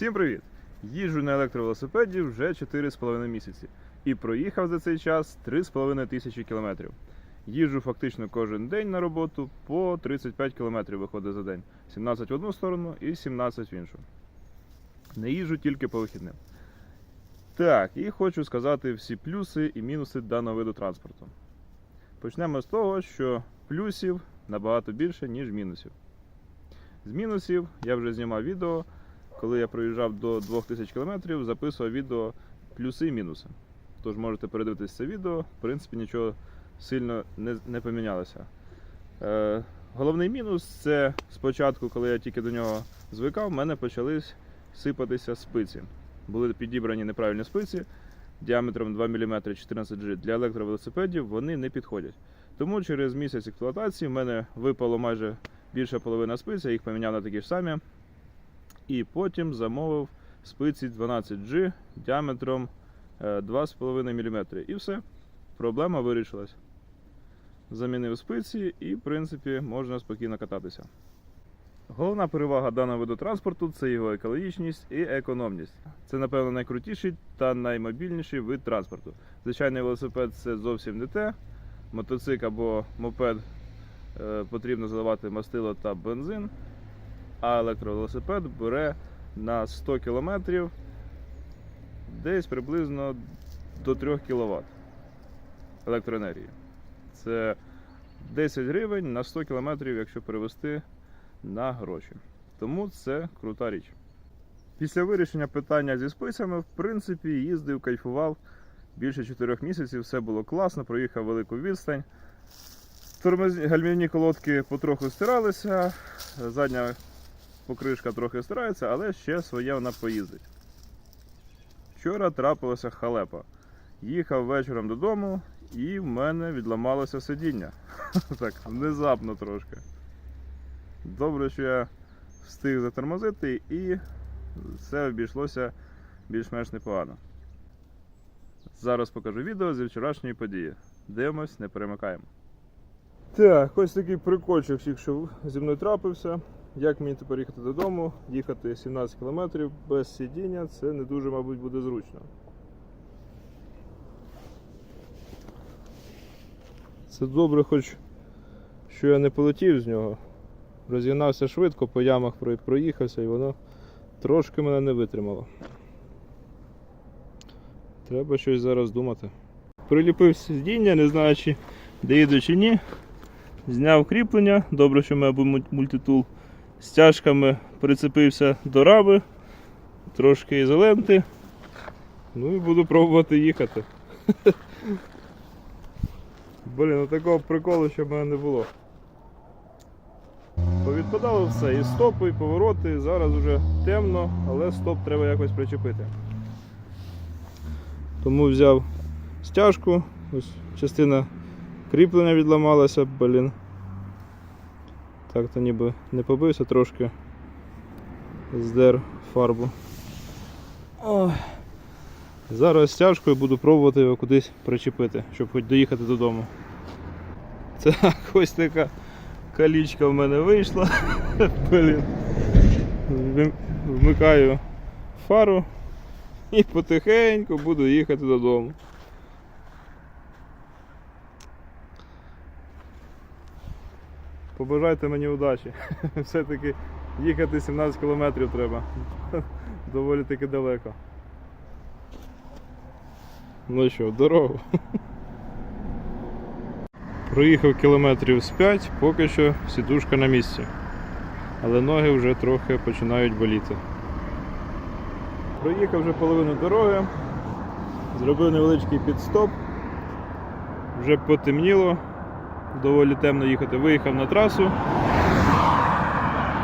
Всім привіт! Їжджу на електровелосипеді вже 4,5 місяці і проїхав за цей час 3,5 тисячі кілометрів. Їжджу фактично кожен день на роботу по 35 кілометрів виходить за день. 17 в одну сторону і 17 в іншу. Не їжджу тільки по вихідним. Так, і хочу сказати всі плюси і мінуси даного виду транспорту. Почнемо з того, що плюсів набагато більше, ніж мінусів. З мінусів я вже знімав відео, коли я проїжджав до 2000 км, записував відео плюси і мінуси. Тож можете передивитися це відео, в принципі, нічого сильно не, не помінялося. Е, головний мінус це спочатку, коли я тільки до нього звикав, в мене почали сипатися спиці. Були підібрані неправильні спиці діаметром 2 мм 14G для електровелосипедів, вони не підходять. Тому через місяць експлуатації в мене випало майже більша половина спиць, я їх поміняв на такі ж самі. І потім замовив спиці 12G діаметром е, 2,5 мм. І все, проблема вирішилась. Замінив спиці і, в принципі, можна спокійно кататися. Головна перевага даного виду транспорту це його екологічність і економність. Це, напевно, найкрутіший та наймобільніший вид транспорту. Звичайний велосипед це зовсім не те. Мотоцикл або мопед е, потрібно заливати мастило та бензин, а електровелосипед бере на 100 км десь приблизно до 3 кВт електроенергії. Це 10 гривень на 100 км, якщо перевести на гроші. Тому це крута річ. Після вирішення питання зі списами, в принципі, їздив, кайфував більше 4 місяців, все було класно, проїхав велику відстань. Тормоз... Гальмівні колодки потроху стиралися, задня покришка трохи стирається, але ще своє вона поїздить. Вчора трапилася халепа. Їхав вечором додому і в мене відламалося сидіння. Так, внезапно трошки. Добре, що я встиг затормозити і все обійшлося більш-менш непогано. Зараз покажу відео зі вчорашньої події. Дивимось, не перемикаємо. Так, ось такий прикольчик, якщо зі мною трапився. Як мені тепер їхати додому, їхати 17 км без сидіння, це не дуже, мабуть, буде зручно. Це добре, хоч що я не полетів з нього. Розігнався швидко, по ямах проїхався і воно трошки мене не витримало. Треба щось зараз думати. Приліпив сидіння, не знаю, чи доїду чи ні. Зняв кріплення, добре, що в мене мультитул. Стяжками прицепився до раби, трошки ізоленти. Ну і буду пробувати їхати. Блін, ну такого приколу ще в мене не було. Повідпадало все, і стопи, і повороти. Зараз вже темно, але стоп треба якось причепити. Тому взяв стяжку, ось частина кріплення відламалася, блін. Так то ніби не побився, трошки здер фарбу. Ой. Зараз стяжкою буду пробувати його кудись причепити, щоб хоч доїхати додому. Так, ось така калічка в мене вийшла. Блін. Вмикаю фару і потихеньку буду їхати додому. Побажайте мені удачі. Все-таки їхати 17 кілометрів треба. Доволі таки далеко. Ну що, в дорогу. Проїхав кілометрів з 5, поки що сідушка на місці. Але ноги вже трохи починають боліти. Проїхав вже половину дороги, зробив невеличкий підстоп. Вже потемніло, доволі темно їхати. Виїхав на трасу.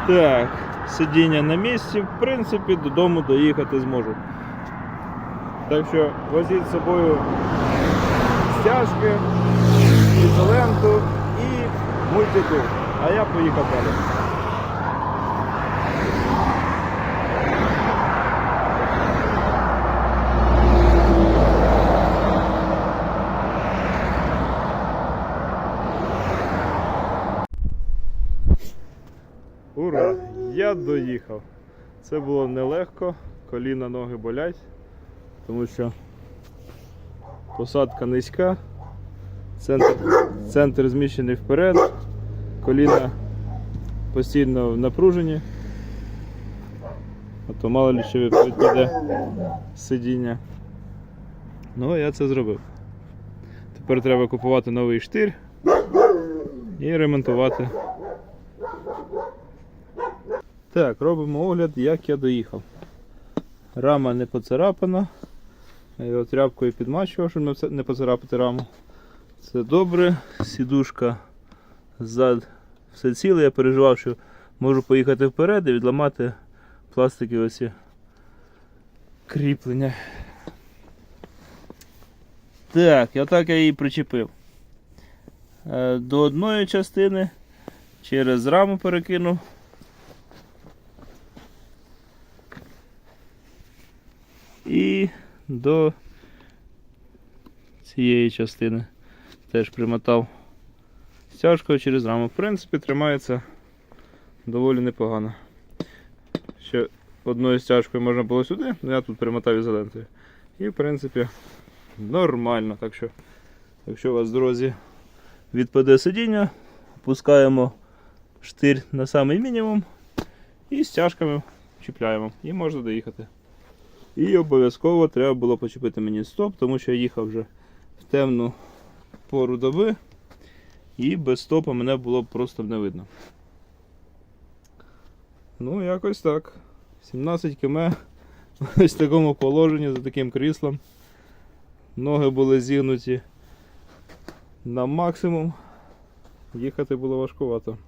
Так, сидіння на місці, в принципі, додому доїхати зможу. Так що возіть з собою стяжки, ізоленту і мультику. А я поїхав далі. Я доїхав. Це було нелегко, коліна, ноги болять, тому що посадка низька, центр, центр зміщений вперед, коліна постійно в напруженні. А то мало ли ще піде сидіння. Ну, я це зробив. Тепер треба купувати новий штир і ремонтувати. Так, робимо огляд, як я доїхав. Рама не поцарапана. Я його тряпкою підмачував, щоб не поцарапати раму. Це добре. Сідушка ззад все ціле. Я переживав, що можу поїхати вперед і відламати пластикові оці кріплення. Так, і отак я її причепив. Е, До одної частини через раму перекинув. І до цієї частини теж примотав стяжкою через раму. В принципі, тримається доволі непогано. Ще одною стяжкою можна було сюди, але я тут примотав ізолентою. І в принципі нормально. Так що, якщо у вас в дорозі відпаде сидіння, опускаємо штир на самий мінімум і стяжками чіпляємо. І можна доїхати. І обов'язково треба було почепити мені стоп, тому що я їхав вже в темну пору доби, і без стопа мене було просто не видно. Ну, якось так. 17 км ось в такому положенні за таким кріслом. Ноги були зігнуті на максимум. Їхати було важкувато.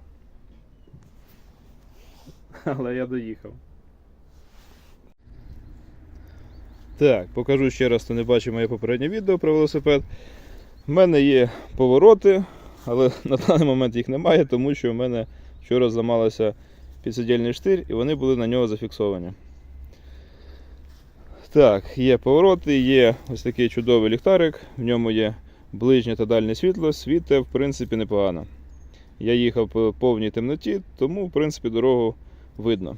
Але я доїхав. Так, покажу ще раз, хто не бачив моє попереднє відео про велосипед. У мене є повороти, але на даний момент їх немає, тому що в мене вчора зламалося підсидільний штир і вони були на нього зафіксовані. Так, є повороти, є ось такий чудовий ліхтарик, в ньому є ближнє та дальнє світло, світе в принципі непогано. Я їхав по повній темноті, тому в принципі дорогу видно.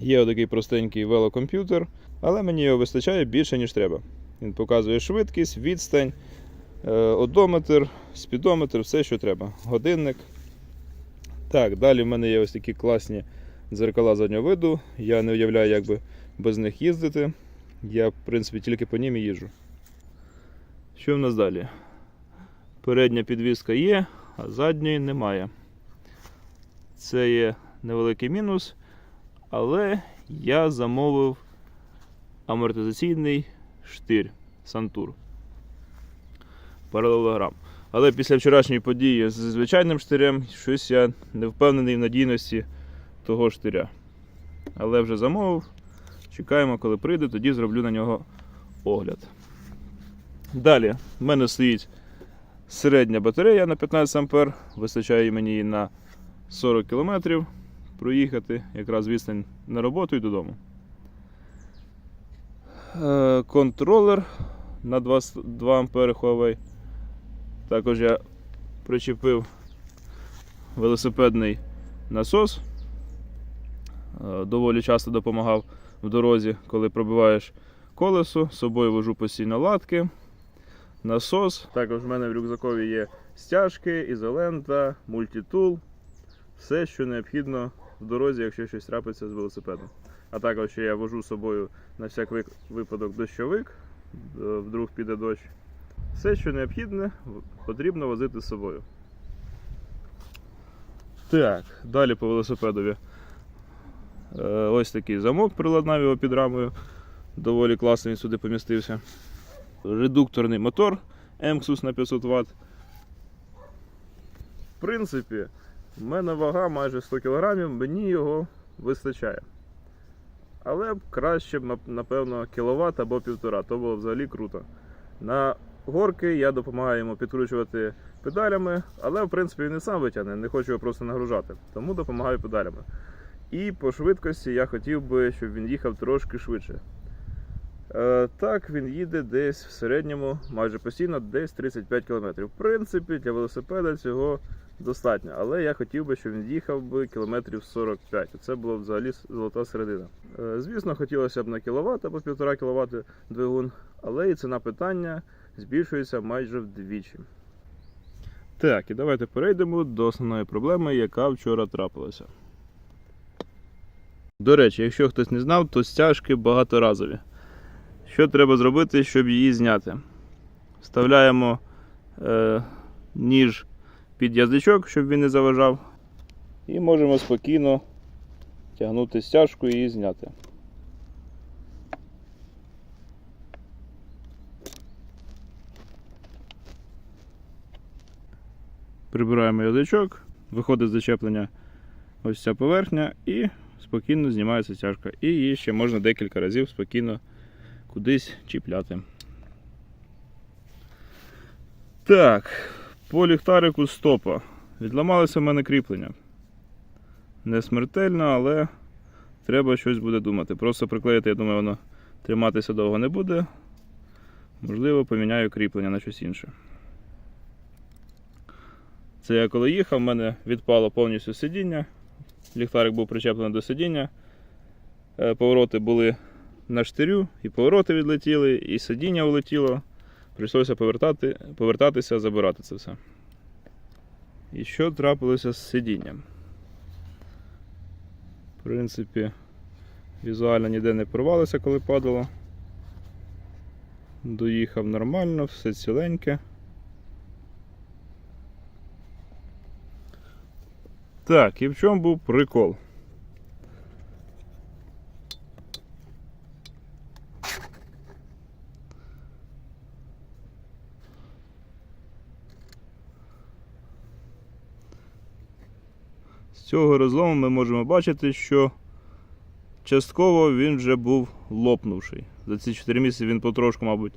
Є отакий простенький велокомп'ютер, але мені його вистачає більше, ніж треба. Він показує швидкість, відстань, е, одометр, спідометр, все, що треба. Годинник. Так, далі в мене є ось такі класні дзеркала заднього виду. Я не уявляю, як би без них їздити. Я, в принципі, тільки по ним і їжджу. Що в нас далі? Передня підвіска є, а задньої немає. Це є невеликий мінус, але я замовив амортизаційний штир Сантур. Паралелограм. Але після вчорашньої події з звичайним штирем щось я не впевнений в надійності того штиря. Але вже замовив. Чекаємо, коли прийде, тоді зроблю на нього огляд. Далі в мене стоїть середня батарея на 15 А. Вистачає мені її на 40 км проїхати, якраз відстань на роботу і додому. Е, Контролер на 2, 2 А Huawei. Також я причепив велосипедний насос. Е, Доволі часто допомагав в дорозі, коли пробиваєш колесо. З собою вожу постійно латки, насос. Також в мене в рюкзакові є стяжки, ізолента, мультитул. Все, що необхідно в дорозі, якщо щось трапиться з велосипедом. А також я вожу з собою на всяк випадок дощовик, е, вдруг піде дощ. Все, що необхідне, потрібно возити з собою. Так, далі по велосипедові. Е, Ось такий замок приладнав його під рамою. Доволі класно він сюди помістився. Редукторний мотор Emxus на 500 Вт. В принципі, в мене вага майже 100 кг, мені його вистачає. Але краще б, напевно, кіловат або півтора, то було взагалі круто. На горки я допомагаю йому підкручувати педалями, але в принципі він і сам витягне, не хочу його просто нагружати, тому допомагаю педалями. І по швидкості я хотів би, щоб він їхав трошки швидше. Е, так, він їде десь в середньому, майже постійно, десь 35 км. В принципі, для велосипеда цього достатньо. Але я хотів би, щоб він їхав би кілометрів 45. Це було б взагалі золота середина. Е, Звісно, хотілося б на кіловат або 1,5 кВт двигун, але і ціна питання збільшується майже вдвічі. Так, і давайте перейдемо до основної проблеми, яка вчора трапилася. До речі, якщо хтось не знав, то стяжки багаторазові. Що треба зробити, щоб її зняти? Вставляємо е, ніж під язичок, щоб він не заважав. І можемо спокійно тягнути стяжку і її зняти. Прибираємо язичок, виходить з зачеплення ось ця поверхня і спокійно знімається стяжка. І її ще можна декілька разів спокійно кудись чіпляти. Так, по ліхтарику стопа. Відламалося в мене кріплення. Не смертельно, але треба щось буде думати. Просто приклеїти, я думаю, воно триматися довго не буде. Можливо, поміняю кріплення на щось інше. Це я коли їхав, в мене відпало повністю сидіння. Ліхтарик був причеплений до сидіння. Е, Повороти були на штирю, і повороти відлетіли, і сидіння улетіло. Прийшлося повертати, повертатися, забирати це все. І що трапилося з сидінням? В принципі, візуально ніде не порвалося, коли падало. Доїхав нормально, все ціленьке. Так, і в чому був прикол? Цього розлому ми можемо бачити, що частково він вже був лопнувший. За ці 4 місяці він потрошку, мабуть,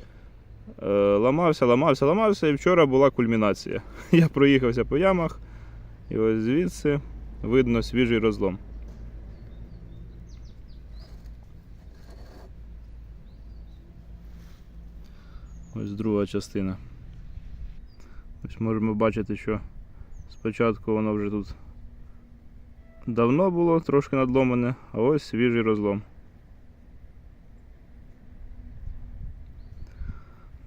е, ламався, ламався, ламався, і вчора була кульмінація. Я проїхався по ямах, і ось звідси видно свіжий розлом. Ось друга частина. Ось можемо бачити, що спочатку воно вже тут давно було трошки надломане, а ось свіжий розлом.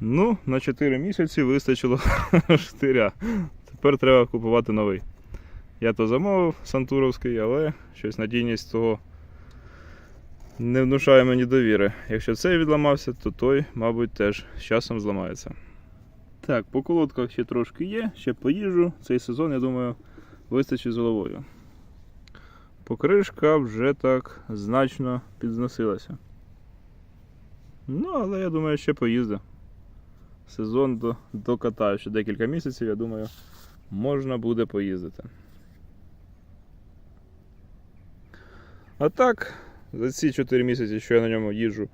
Ну, на 4 місяці вистачило штиря. Тепер треба купувати новий. Я то замовив Сантуровський, але щось надійність того не внушає мені довіри. Якщо цей відламався, то той, мабуть, теж з часом зламається. Так, по колодках ще трошки є, ще поїжджу. Цей сезон, я думаю, вистачить з головою. Покришка вже так значно підзносилася. Ну, але я думаю, ще поїзду. Сезон до, докатаю ще декілька місяців, я думаю, можна буде поїздити. А так, за ці 4 місяці, що я на ньому їжджу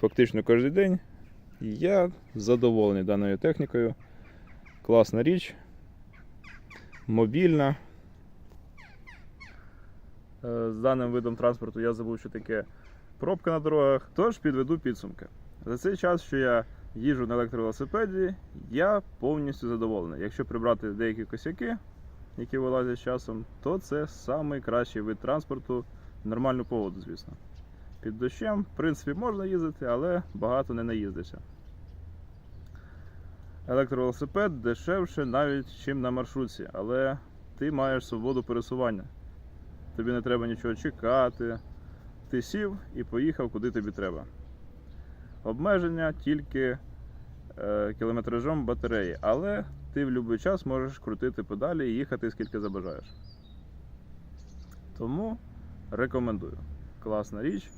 фактично кожен день, я задоволений даною технікою. Класна річ, мобільна. Е, З даним видом транспорту я забув, що таке пробка на дорогах. Тож підведу підсумки. За цей час, що я їжджу на електровелосипеді, я повністю задоволений. Якщо прибрати деякі косяки, які вилазять з часом, то це найкращий вид транспорту в нормальну погоду, звісно. Під дощем, в принципі, можна їздити, але багато не наїздиться. Електровелосипед дешевше навіть, чим на маршрутці, але ти маєш свободу пересування. Тобі не треба нічого чекати. Ти сів і поїхав куди тобі треба. Обмеження тільки е, кілометражом батареї, але ти в будь-який час можеш крутити педалі і їхати скільки забажаєш. Тому рекомендую. Класна річ.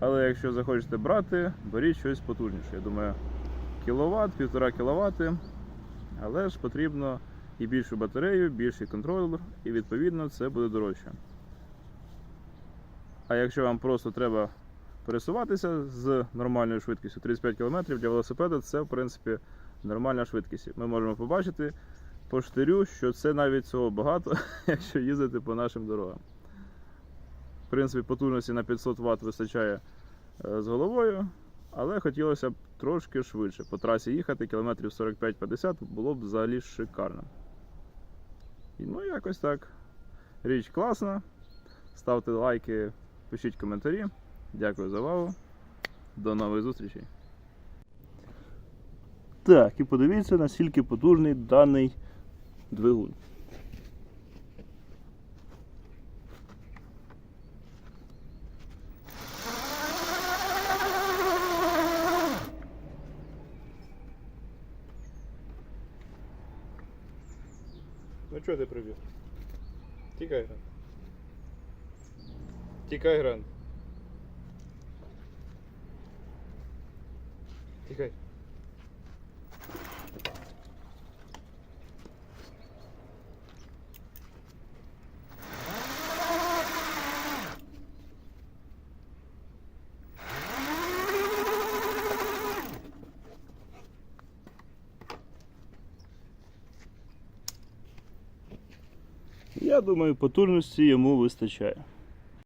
Але якщо захочете брати, беріть щось потужніше. Я думаю, кіловат, півтора кіловати, але ж потрібно і більшу батарею, більший контролер, і відповідно це буде дорожче. А якщо вам просто треба пересуватися з нормальною швидкістю 35 км для велосипеда, це в принципі нормальна швидкість. Ми можемо побачити по штирю, що це навіть цього багато, якщо їздити по нашим дорогам. В принципі, потужності на 500 Вт вистачає е, з головою, але хотілося б трошки швидше. По трасі їхати кілометрів 45-50 було б взагалі шикарно. Ну, якось так. Річ класна. Ставте лайки, пишіть коментарі. Дякую за увагу. До нових зустрічей. Так, і подивіться, наскільки потужний даний двигун. Чого ти прибіг? Тікай, Грант. Тікай, Грант. Тікай. Думаю, потужності йому вистачає.